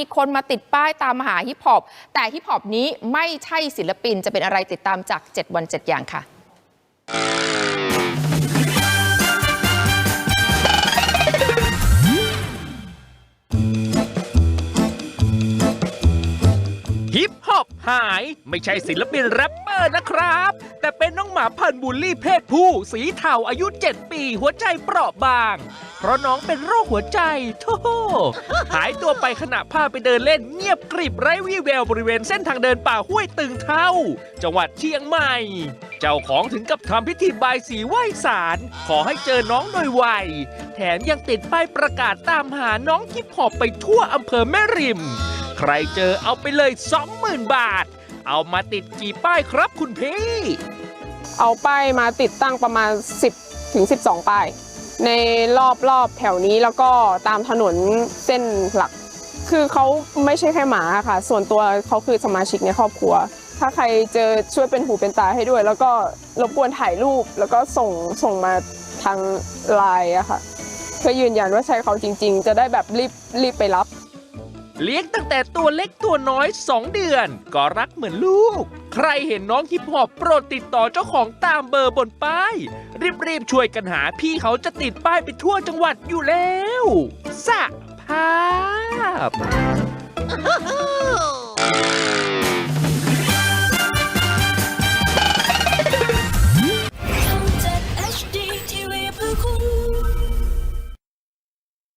มีคนมาติดป้ายตามหาฮิปฮอปแต่ฮิปฮอปนี้ไม่ใช่ศิลปินจะเป็นอะไรติดตามจาก 7 วัน 7 อย่างค่ะ ฮิปฮอปหายไม่ใช่ศิลปินแรปเปอร์นะครับ แต่เป็นน้องหมาพันธุ์บูลลี่เพศผู้ สีเทาอายุ 7 ปีหัวใจเปราะบาง เพราะน้องเป็นโรคหัวใจโธ่หายตัวไปขณะพาไปเดินเล่นเงียบกริบไร้วี่แววบริเวณเส้นทางเดินป่าห้วยตึงเท่า จังหวัดเชียงใหม่ เจ้าของถึงกับทำพิธีบายสีไหว้สารขอให้เจอน้องโดยไวแถมยังติดป้ายประกาศตามหาน้องฮิปฮอปไปทั่วอำเภอแม่ริม ใครเจอเอาไปเลย 20,000 บาท เอามาติดกี่ป้ายครับคุณพี่ เอาป้ายมาติดตั้งประมาณ 10ถึง12 ป้าย ในรอบรอบแถวนี้แล้วก็ตามถนนเส้นหลัก คือเขาไม่ใช่แค่หมาค่ะ ส่วนตัวเขาคือสมาชิกในครอบครัว ถ้าใครเจอช่วยเป็นหูเป็นตาให้ด้วย แล้วก็รบกวนถ่ายรูปแล้วก็ส่งส่งมาทางไลน์อะค่ะเพื่อยืนยันว่าใช่เขาจริง ๆ จะได้แบบรีบรีบไปรับ เลี้ยงตั้งแต่ตัวเล็กตัวน้อย 2 เดือน ก็รักเหมือนลูก ใครเห็นน้องฮิปฮอปโปรดติดต่อเจ้าของตามเบอร์บนป้าย รีบๆช่วยกันหาพี่เขาจะติดป้ายไปทั่วจังหวัดอยู่แล้วสะภาพ